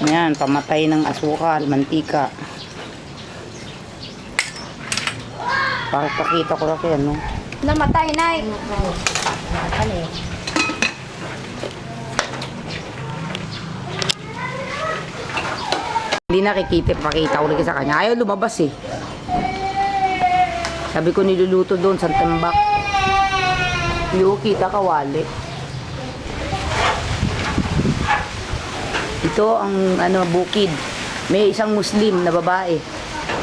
Ayan, pamatay ng asukal, mantika. Para pakita ko lang yan, no? Namatay na eh. Ano? Hindi nakikita, pakita ko sa kanya. Ayaw lumabas eh. Sabi ko niluluto doon sa tambak. Yung kita kawali. Ito ang ano bukid. May isang Muslim na babae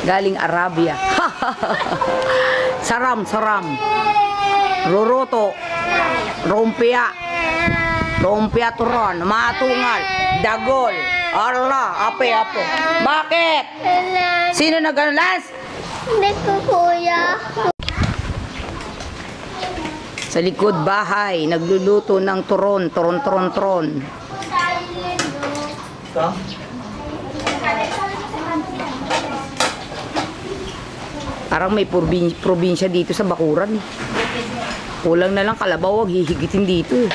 galing Arabia. saram, saram. Roroto. Rumpia. Rumpia turon. Matungal. Dagol. Arla. Ape, ape. Bakit? Sino nag Lance? Hindi ko kuya. Sa likod bahay, nagluluto ng turon, turon, turon, turon. Parang may probin- probinsya dito sa Bakuran. eh. Kulang na lang kalabaw, wag hihigitin dito. eh.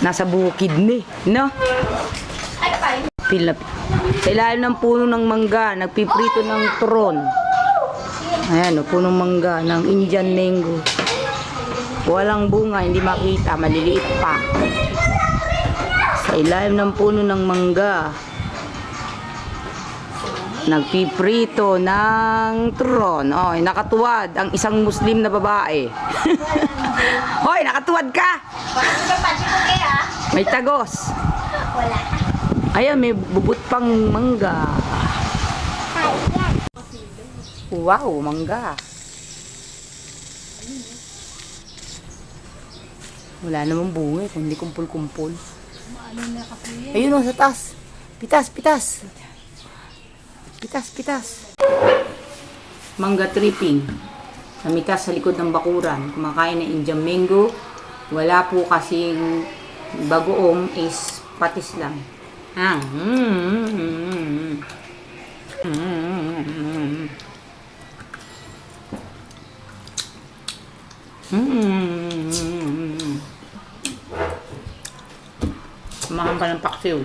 Nasa bukid ni, no? Pila, sa ilalim ng puno ng mangga, nagpiprito ng turon. Ayan, o, punong mangga ng Indian mango. Walang bunga, hindi makita, maliliit pa. Sa ilalim ng puno ng mangga, nagpiprito ng turon. Oh, nakatuwad ang isang Muslim na babae. Hoy, nakatuwad ka! May tagos. Wala. Ayan, may bubut pang mangga. Wow, mangga. Wala namang bunga, eh, kundi kumpul-kumpul. Ayun o, sa taas. Pitas, pitas. Pitas, pitas. Mangga tripping. Namitas sa likod ng bakuran. Kumakain ng Indian mango. Wala po kasing bagoong is patis lang. Ah. Mm. Mm. Mm. Ka ng paksiw.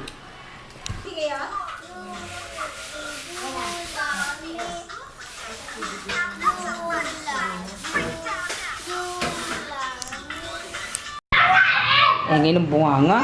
Ang bunganga.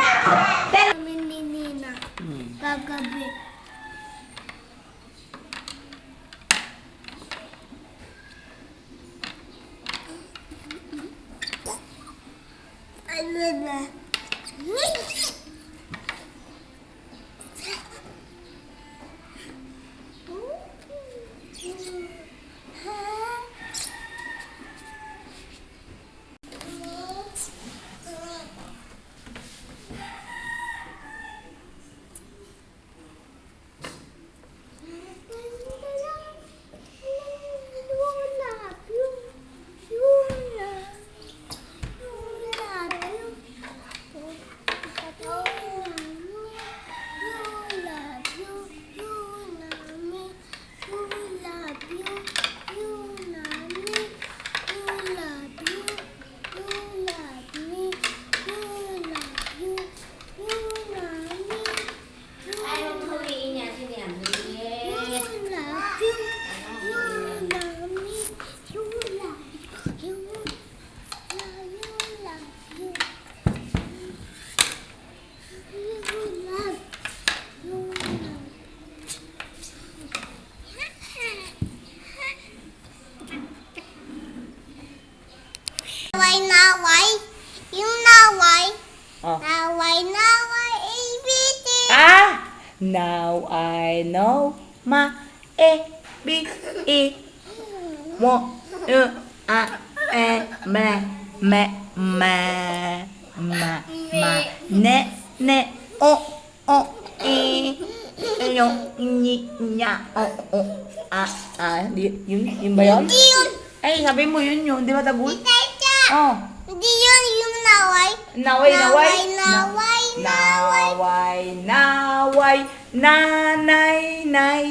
Yun ba yun? Hindi yun. Ay, sabi mo yun yun, di ba tagul? Teka. Oh. Hindi yun yung naway. Naway, naway. Naway, naway, naway. Naway, nanay, nay.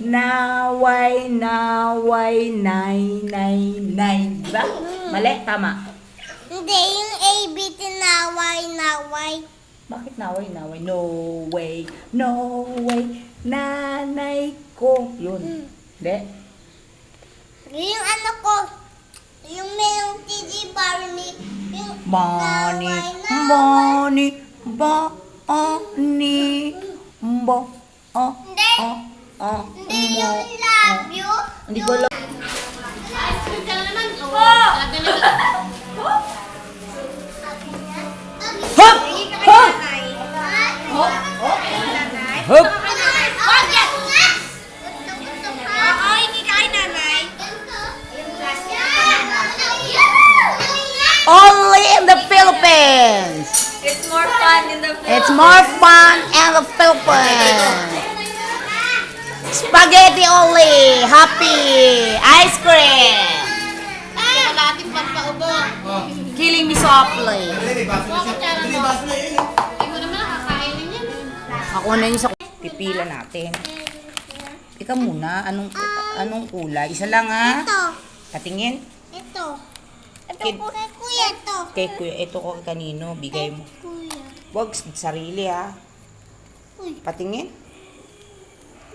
Naway, naway, nay, nay, nay. Diba? Mali, tama. Hindi, yung ABT naway, naway. Bakit naway, naway? No way, no way, nanay ko. Yun. Hindi? Yung ano ko, yung mayroong TG Barney, yung Money, naway, naway. money, money, bo, oh, Hindi. oh, oh, Hindi yung love you. Hindi ko alam. Ice ka na naman. Oo. Talaga na. Kulay? Isa lang ha? Ito. Patingin. Ito. Ito Kid- po kay kuya to. Kay kuya, ito ko kanino, bigay mo. Kuya. Huwag sarili ha. Uy. Patingin.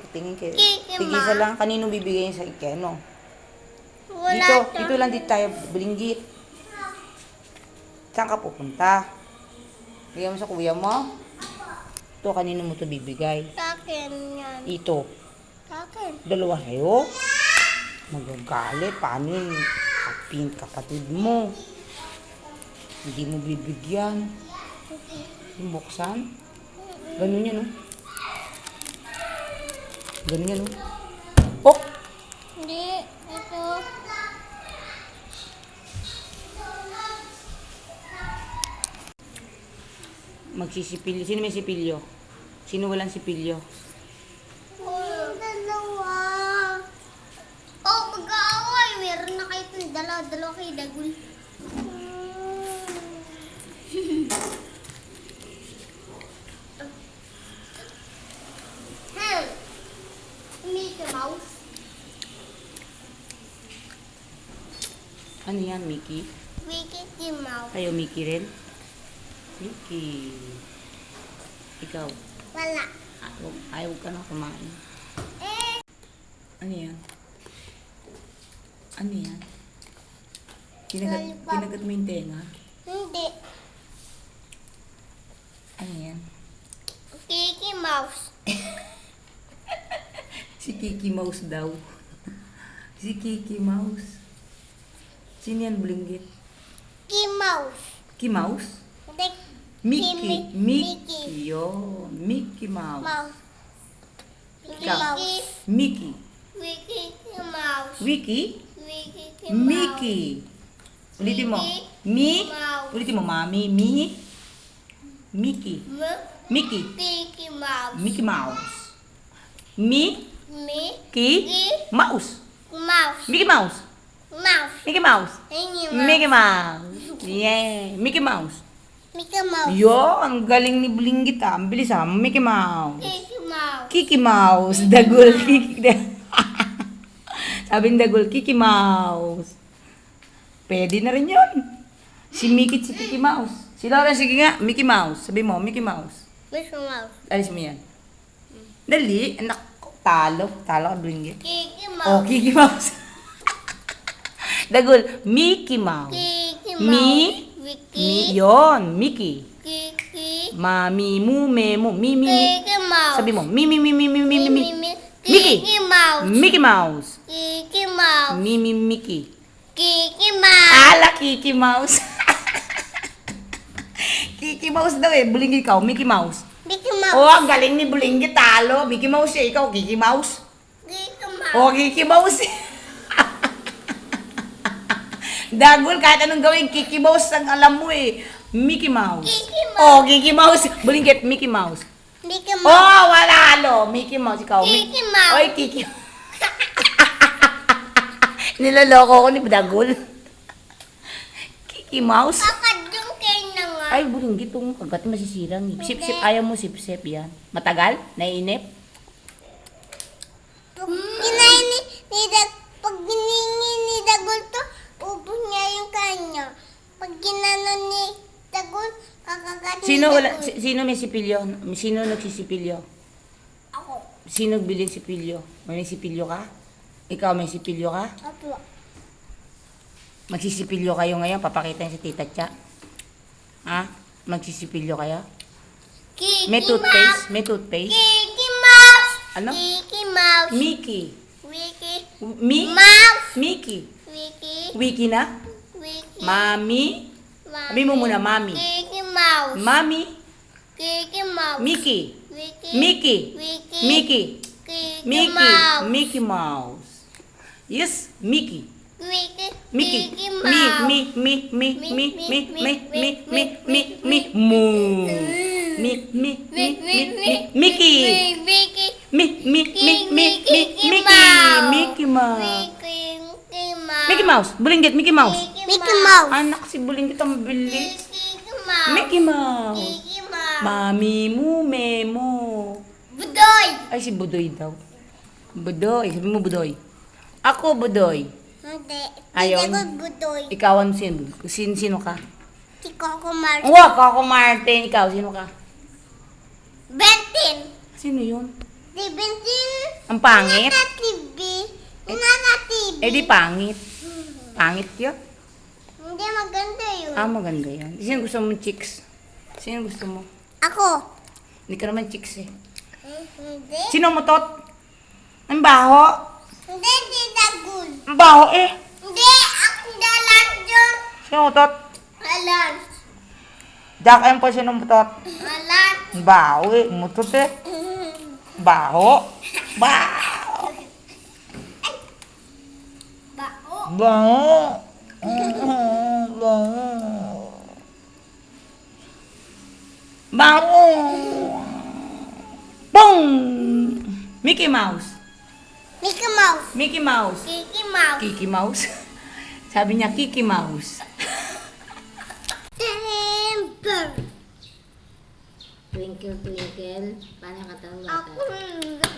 Patingin kay. Tigisa ma. lang, kanino bibigay sa ikeno? Wala Dito, to. dito lang dito tayo, Bulinggit. Saan ka pupunta? Bigyan mo sa kuya mo? Ito, kanino mo to bibigay? Sa akin yan. Ito. Sa akin. Dalawa kayo? Magagalit. Paano yung kapin kapatid mo? Hindi mo bibigyan. Yung buksan? Ganun yan, oh. Ganun yan, oh. Oh! Hindi. Ito. Magsisipilyo. Sino may sipilyo? Sino walang sipilyo? Yung dalawa. Oh, mag-aaway. Meron dalawa. Dalawa kayo dagul. Help! Mickey Mouse. Ano yan, Mickey? Mickey Mouse. Kayo, Mickey rin? Mickey. Ikaw. Wala. Ah, wag- Ayaw ka na kumain. Eh, Ano yan? Ano yan? Kinagat, kinagat mo yung tenga? hindi. Ano yan? Mickey Mouse. Si Kiki Mouse daw. si Kiki Mouse. Sino yan, Blinggit? Mickey Mouse. Kiki Mouse? Hindi. Mickey. Mi- Mickey. Yun. Mickey Mouse. Mouse. Mickey. Mouse. Mickey. Mickey Mouse. Wiki? Mickey Mickey. Ulitin mo. Mi? Ulitin mo, mami. Mi? Mickey. Mickey. Mickey Mouse. Mickey Mouse. Mi? Mickey Ki? Mouse. Mouse. Mickey Mouse. Mouse. Mickey Mouse. Mickey Mouse. Yeah. Mickey Mouse. Mickey Mouse. Yo, ang galing ni Blinggit ah. Ang bilis ah. Mickey Mouse. Mickey Mouse. Kiki Mouse. Dagol. Kiki. Sabi ni Dagol, Kiki Mouse. Pwede na rin yun. Si Mickey si Kiki Mouse. Si Laura, sige nga, Mickey Mouse. Sabi mo, Mickey Mouse. Mickey Mouse. Alis mo yan. Dali. Anak ko. Talo. Talo ka, Blinggit. Mickey Oh, Mouse. Kiki Mouse. Dagol, Mickey Mouse. Mickey Mi? Mouse. Mickey. Mi, yon, Mickey. Kiki. Mami, mu, me, mu, mi, mi, mi. Mickey Mouse. Sabi mo, mi, mi, mi, mi, mi, mi, mi, mi. Mickey. Mickey Mouse. Mickey Mouse. Kiki Mouse. Mi, mi, Mickey. Kiki Mouse. Ala, Kiki Mouse. Kiki Mouse daw eh. Bulinggit ikaw, Mickey Mouse. Mickey Mouse. Oh, ang galing ni Bulinggit, talo. Mickey Mouse eh. Ikaw, Kiki Mouse. Kiki Mouse. Oh, Kiki Mouse. Dagol, kahit anong gawin, Kiki Mouse ang alam mo eh. Mickey Mouse. Kiki Mouse. Oh, Kiki Mouse. Bulinggit, Mickey Mouse. Mickey Mouse. Oh, wala halo. Mickey Mouse, ikaw. Mickey Mouse. Oy, Kiki. Niloloko ko ni Dagol. Kiki Mouse. Kakadyung kayo na nga. Ay, bulinggit itong kagat masisirang. Sip-sip, ayaw mo sip-sip yan. Matagal? Naiinip? Pag kinain ni, ni Dag, pag giningi ni Dagol to, ubos niya yung kanya. Pag ginanon ni Dagol, Kakagatin Sino na wala, ko. si- sino may sipilyo? Sino nagsisipilyo? Ako. Sino bilin sipilyo? May sipilyo ka? Ikaw may sipilyo ka? Ako. Magsisipilyo kayo ngayon, papakita niyo sa tita Cha. Ha? Magsisipilyo kayo? Kiki May Mouse. toothpaste? May toothpaste? Kiki Mouse. Ano? Kiki Mouse. Mickey. Wiki. Mi? Mouse. Mickey. Wiki. Wiki na? Wiki. Mami? Sabi mo muna, Mami. Kiki Mouse. Mami? Kiki Mouse. Mickey. Wiki. Mickey. Wiki. Mickey. Kiki Mickey. Mouse. Mickey Mouse. Yes, Mickey. Mickey. Kiki Mi, Mouse. mi, mi, mi, mi, mi, mi, mi, mi, mi, mi, moo. Mi, mi, mi, mi, mi, Mickey. Mickey. Mickey Mouse. Mickey Mouse. Mickey Mouse. Bulinggit, Mickey Mouse. Mickey Mouse. Anak, si Bulinggit ang bilis. Mickey Mouse. Mickey Mouse. Mickey Mouse. Mami mo, memo. Budoy. Ay, si Budoy daw. Budoy. Sabi mo, Budoy. Ako, Budoy. Hindi. Ayaw. Hindi ko budoy. Ikaw, ano sino? Sino, sino ka? Si Coco Mars. Wah, ako, Martin. Ikaw, sino ka? Bentin. Sino yun? Si Bentin. Ang pangit? Nasa TV. Nasa TV. Eh, di pangit. Pangit yun. Hindi maganda yun. Ah, maganda yan. Sino gusto mo chicks? Sino gusto mo? Ako. Hindi ka naman chicks eh. Hmm, Hindi. Sino mo tot? Ang baho. Baho eh. Hindi, ako dalan dyan. Sino mo tot? Alan. Jack M po, sino mo tot? Alan. Baho eh. Mutot eh. Baho. Baho. Baho. Baho. Baho. Boom! Mickey Mouse. Mickey Mouse. Mickey Mouse. Kiki Mouse. Kiki Mouse. Sabi niya, Kiki Mouse. Timber. Twinkle, twinkle. Paano ka tawag Ako.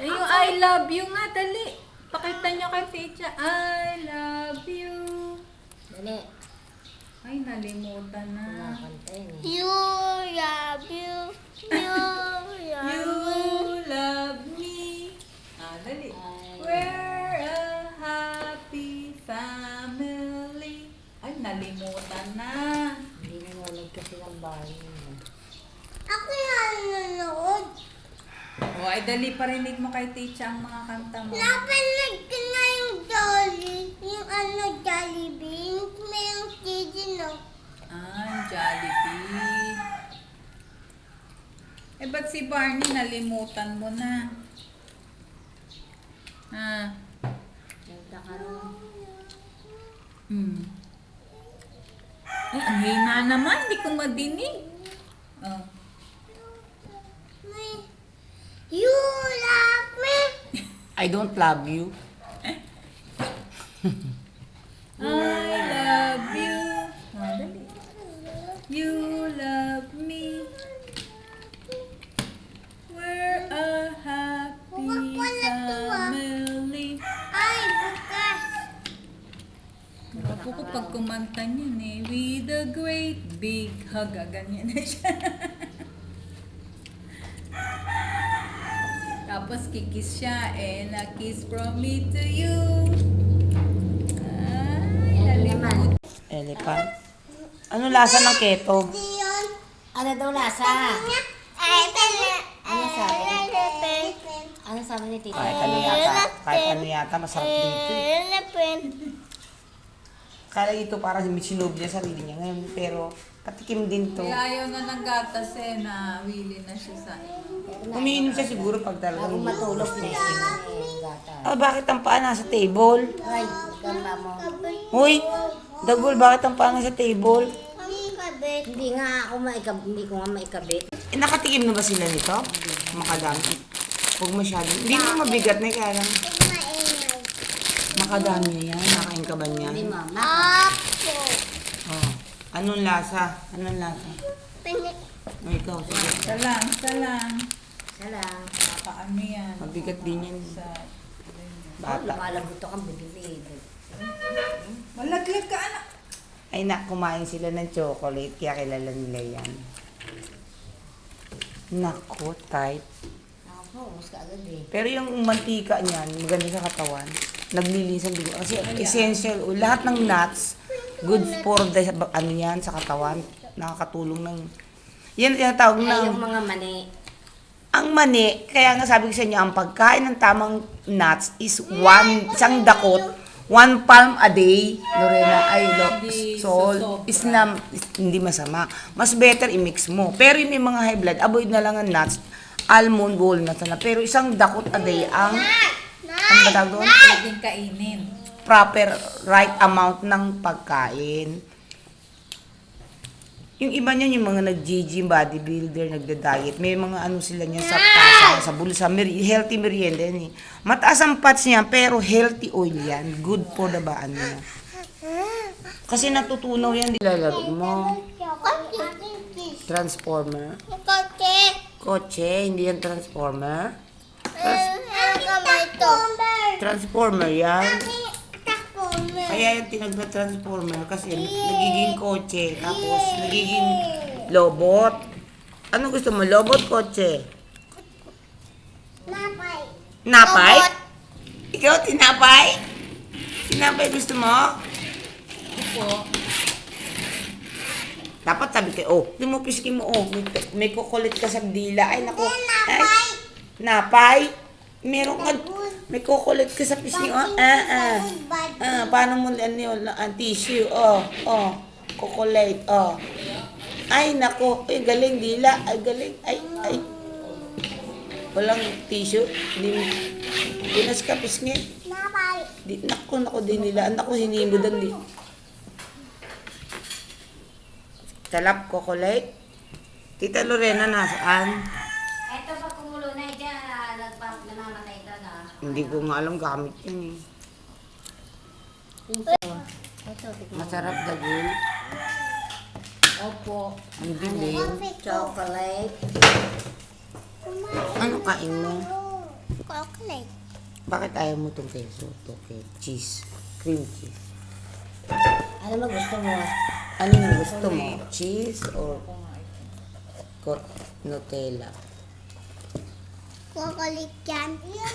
Eh, yung I love you nga, dali. Pakita nyo kay Teacher. I love you. Dali. Ay, nalimutan na. Kumakanta yun eh. You love you. You Yung nanonood. O, ay dali parinig mo kay Teacher ang mga kanta mo. Napanood ko na yung Jolly. Yung ano, Jollibee. Yung may yung cheesy, no? Ah, Jollibee. Eh, ba't si Barney nalimutan mo na? Ah, Kanta ka rin. hmm. Ay, ang hina naman. Hindi ko madinig. Oh. May, you love me. I don't love you. I love you. You love me. We're a happy family. Ay, bukas. Ako ko pag kumanta niyan eh. With a great big hug. ah, Ganyan na siya. Tapos kikis siya and a kiss from me to you. Ay, nalimut. Elephant. Ano lasa ng keto? Ano daw lasa? Ay, pala. Ano sabi? Ano sabi ni Tita? Kahit ano yata, kahit ano yata, masarap dito eh. Kala ito para sinubo niya sarili niya ngayon, pero patikim din to. Kaya ayaw na ng gatas eh, na willy na siya sa Umiinom siya siguro pag talagang Bago matulog, pinainom niya yung gata. Ah, bakit ang paa nasa table? Ay, gamba mo. Hoy, Dagol, bakit ang paa nasa table? Hindi nga ako maikab hindi ko nga maikabit. Eh, nakatikim na ba sila nito? Makadami. Huwag masyado. Hindi mo mabigat na kaya lang. Makadami na yan. Nakain ka ba niyan? Hindi mama. Ako. Anong lasa? Anong lasa? Pinik. O ikaw, sige. Isa lang, isa lang. Paano yan? Mabigat din yan. Sa... Bata. Lumalagot kang bibili. Malaglag ka anak. Ay na, kumain sila ng chocolate, kaya kilala nila yan. Nako, tight. Ako, mas kaagad eh. Pero yung mantika niyan, maganda sa katawan. Naglilinis ang dugo. Kasi essential, oh, lahat ng nuts, good for the, ano yan, sa katawan. Nakakatulong ng, yan tinatawag Ay, ng, yung mga mani. ang mani, kaya nga sabi ko sa inyo, ang pagkain ng tamang nuts is one, isang dakot, one palm a day, Lorena, ay, lo, so, is na, is- hindi masama. Mas better i-mix mo. Pero yung may mga high blood, avoid na lang ang nuts, almond, walnuts na. Pero isang dakot a day ang, ano ba tawag doon? Pwedeng kainin. Proper right amount ng pagkain. Yung iba niyan, yung mga nag-GG, bodybuilder, nagda-diet, may mga ano sila niyan sa pasa, sa bulsa, healthy merienda yan eh. Mataas ang fats niya, pero healthy oil yan. Good for the ba, ano yan. Kasi natutunaw yan, nilalaro mo. Transformer. Kote. Kotse, hindi yan transformer. To. Transformer yan. Kaya yung tinag na transformer kasi nagiging kotse, tapos nagiging lobot. Ano gusto mo? Lobot, kotse? Napay. Napay? Lobot. Ikaw, tinapay? Tinapay gusto mo? Opo. Dapat sabi kayo, oh, di mo piskin mo, oh, may, may kukulit ka sa dila. Ay, naku. Ay, napay? Meron ka, may kukulit ka sa pisngi, oh. Ah, ah. Ah, paano mo ano yun, ang tissue, oh, oh, kukulate, oh. Ay, nako, ay, galing, dila, ay, galing, ay, ay. Walang tissue, hindi mo, pinas ka pisngi. Di, nako, nako, din nila, nako, hinimudan, di. Talap, kukulate. Tita Lorena, nasaan? Ito pag kumulo na dyan, ah, nagpap namamatay ito na. Hindi ko nga alam gamit yun eh. Ito. Masarap dagul. Opo. Ang dilim. Chocolate. Ano kain mo? Chocolate. Bakit ayaw mo itong keso? Ito, cheese. Cream cheese. Ano mo gusto mo? Ano yung gusto mo? Cheese or Nutella? Chocolate yan.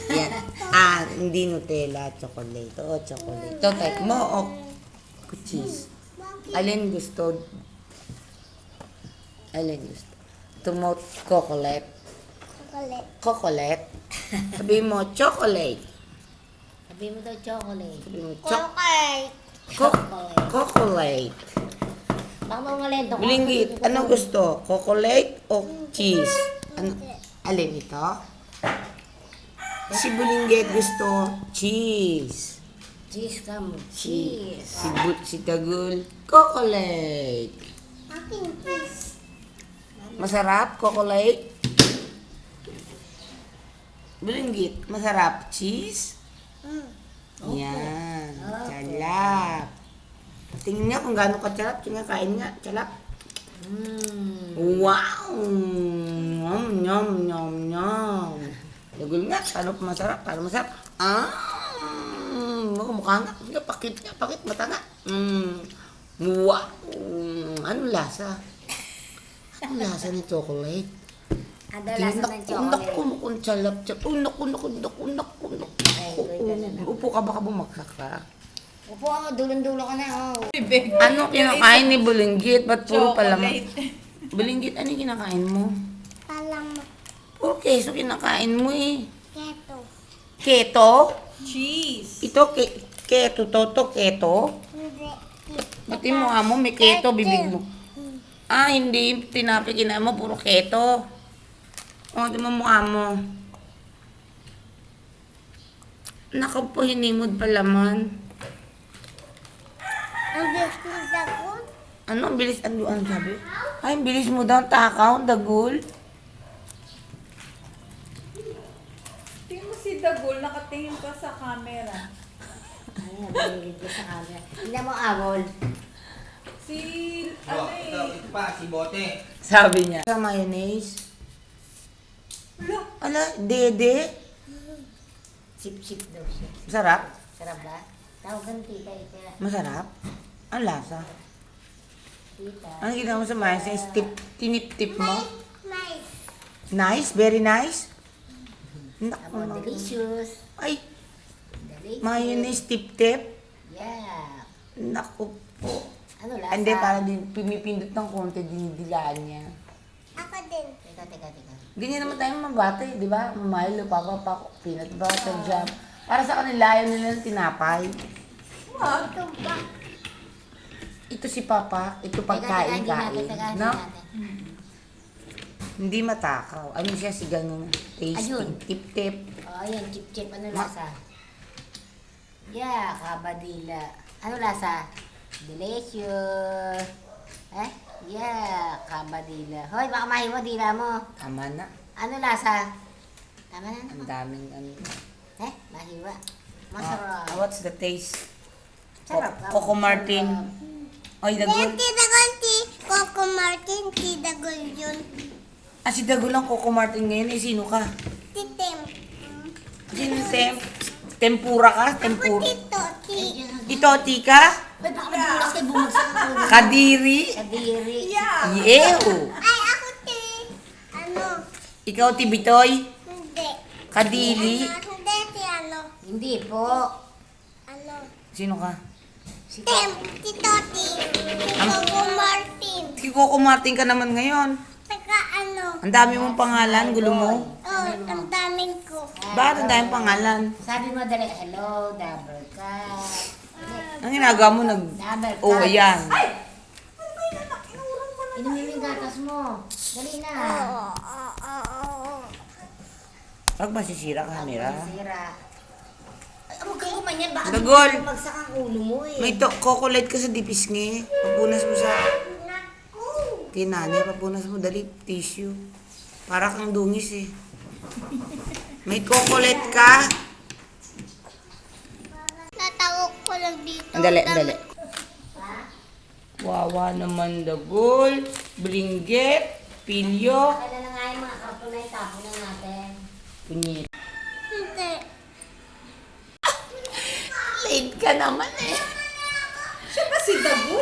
Yan. Ah, hindi Nutella. Chocolate. Oo, chocolate. Ito, type mo o cheese? Alin gusto? Alin gusto? Ito mo, chocolate. Chocolate. Chocolate. Sabi mo, chocolate. Sabi mo daw chocolate. Sabi mo, choc Chocolate. co- chocolate. Baka mga lento ko. Bilinggit, ano gusto? Chocolate o cheese? Ano? Alin ito? Si Bulinggit gusto cheese. Cheese ka mo. Cheese. si, Bu- si Tagul, chocolate. Aking cheese. Masarap, chocolate. Bulinggit, masarap, cheese. Mm. Yan, salap. Tingnan niya kung gaano ka charap. Tingnan, kain nga, charap. Mm. Wow! Yum, yum, yum, yum. Lagul nga, paano pa masarap? Paano masarap? Ah! Mm, mukha nga. Sige, pakit nga, pakit, mata nga. Mm. Wow! Ano lasa? Ano lasa ng chocolate? Ano lasa ng chocolate? Naku, naku, chalap, chalap. Oh, naku, naku, naku, naku, naku. Ay, wait, wait, wait. Upo ka, baka bumagsak ka. Upo ako, dulong-dulo ka na. Oh. Ano kinakain ni Bulinggit? Ba't puro palaman? Chocolate. Bulinggit, ano yung kinakain mo? Palang Puro keso kinakain mo eh. keto. Keto? Cheese. Ito, ke keto to, to keto? Hindi. Pati mo amo, may keto, bibig mo. Ah, hindi. Tinapi kinain mo, puro keto. O, di mo mukha mo. Naku po, hinimod pa laman. Ang bilis ng dagon. Ano, ang bilis, ano, ano sabi? Ay, ang bilis mo daw, takaw, dagul. Tingnan mo si Nakatingin pa sa camera. Ano, nabiligid ko sa camera. Hindi mo abol. Si, ano ito, eh. ito pa, si Bote. Sabi niya. Sa mayonnaise. Wala. Ala, dede. Sip-sip daw siya. Sarap. Sarap ba? Tawagan tita ito. Masarap. Ang lasa. Tita. Ano ginawa mo sa mayonnaise? Tip, tinip-tip mo? Nice. Nice, very nice. Naku, Amo, naku. delicious. Ay, Delicious. mayonnaise tip-tip. Yeah. Naku po. Ano lasa? Hindi, para din pumipindot ng konti, dinidilaan niya. Ako din. Teka, teka, teka. Ganyan naman tayo mga bata eh, di ba? Milo, papa, pako, peanut butter, jam. Para sa kanila, ayaw nila ng tinapay. Ito ba? Ito si papa, ito pagkain, hindi natin, kain. teka, hindi No? natin. Hindi matakaw. Ano siya, sigang tasty. Ayun. Tip-tip. Oh, yan, chip-chip. Ano lasa? Yeah, kabadila. Ano lasa? Delicious. Eh? Yeah, kabadila. Hoy, baka mahiwa dila mo. Tama na. Ano lasa? Tama na. Ang daming ano. Eh, mahiwa. Ah, Masarap. what's the taste? Sarap. Coco Martin. Oy, dagol. Ti Dagol, ti Coco Martin, ti Dagol yun. Ah, si Dagol ang Coco Martin ngayon. Eh, sino ka? Ti tem? Tempura ka? Tempura. tito, ti. Ito, tika? Ba't baka madulas kay bumagsak ang ulo? Kadiri? Kadiri. Yew. Ay, ako ti. Ano? Ikaw, Tibitoy? Hindi. Kadili? Ano? Hindi, ti ano? Hindi po. Ano? Sino ka? Si Tem, ti Toti. Ti Coco Martin. Si Coco Martin ka naman ngayon. Saka ano? Ang dami mong pangalan, gulo mo. Oh, ang daming ko. Bakit ang daming pangalan? Sabi mo dali, hello, double cut. Ang ginagawa mo, nag... Double cut. Oh, ayan. Inumin yung gatas mo. Dali na. Huwag masisira camera. Sira. Ay, huwag kang gumanyan. Baka Dagol. bumagsak ang ulo mo eh. May to, kokolate ka sa dipisngi. Papunas mo sa Tinani. Papunas mo, dali, tissue. Para kang dungis eh. May kokolate ka. Natawag ko lang dito. Andali, andali. Wawa naman dagol, blinggit, pilyo. Kailan na nga yung mga karton na itapo na natin. Kunyit. Hindi. Late ka naman eh. Siya ba si Dabu?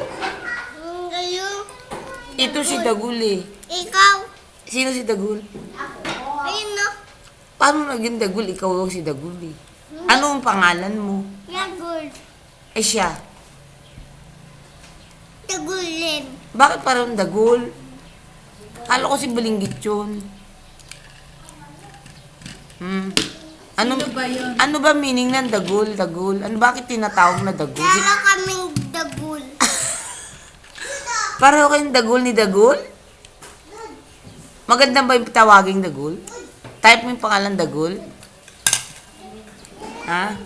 Ito si Dagul eh. ikaw. Sino si Dagul? Ayun no. Paano naging Dagul? Ikaw yung si Dagul eh. Ano ang pangalan mo? Yagul. Eh siya. Tagulin. Bakit parang Dagul? Kala ko si Balinggit yun. Hmm. Ano, Sino ba yun? ano ba meaning ng Dagul? Dagul? Ano, bakit tinatawag na Dagul? Dala kaming dagul. Pareho kayong Dagul ni Dagul? Maganda ba yung tawaging Dagul? Type mo yung pangalan Dagul? Ha?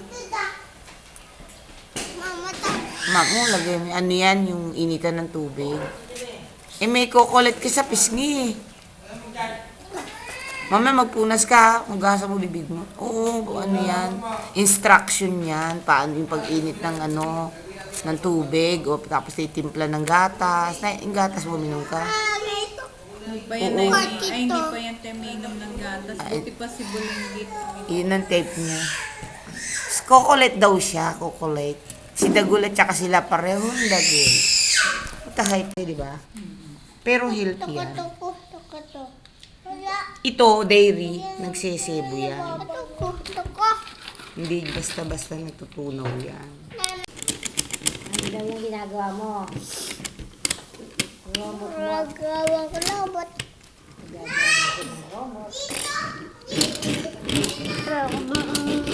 Mama, ta. Mak mo, lagay mo. Ano yan, yung initan ng tubig. Eh, may kukulit ka sa pisngi eh. Mamaya magpunas ka, magasa mo bibig mo. Oo, ano yan. Instruction yan. Paano yung pag-init ng ano, ng tubig. O tapos titimpla ng gatas. Na, yung gatas mo, minum ka. Ito. Hindi pa yan, Oo. ay, ay, hindi pa yan teminom ng gatas. Buti pa si Bulinggit. Yun ang tape niya. Kukulit daw siya, kukulit. Si Dagul at saka sila parehong Dagul. Matahype eh, di ba? Pero healthy yan. Ito, dairy, nagsisebo yan. Hindi basta-basta natutunaw yan. Daw yung ginagawa mo? Robot mo. Nagawa ko robot. Tayo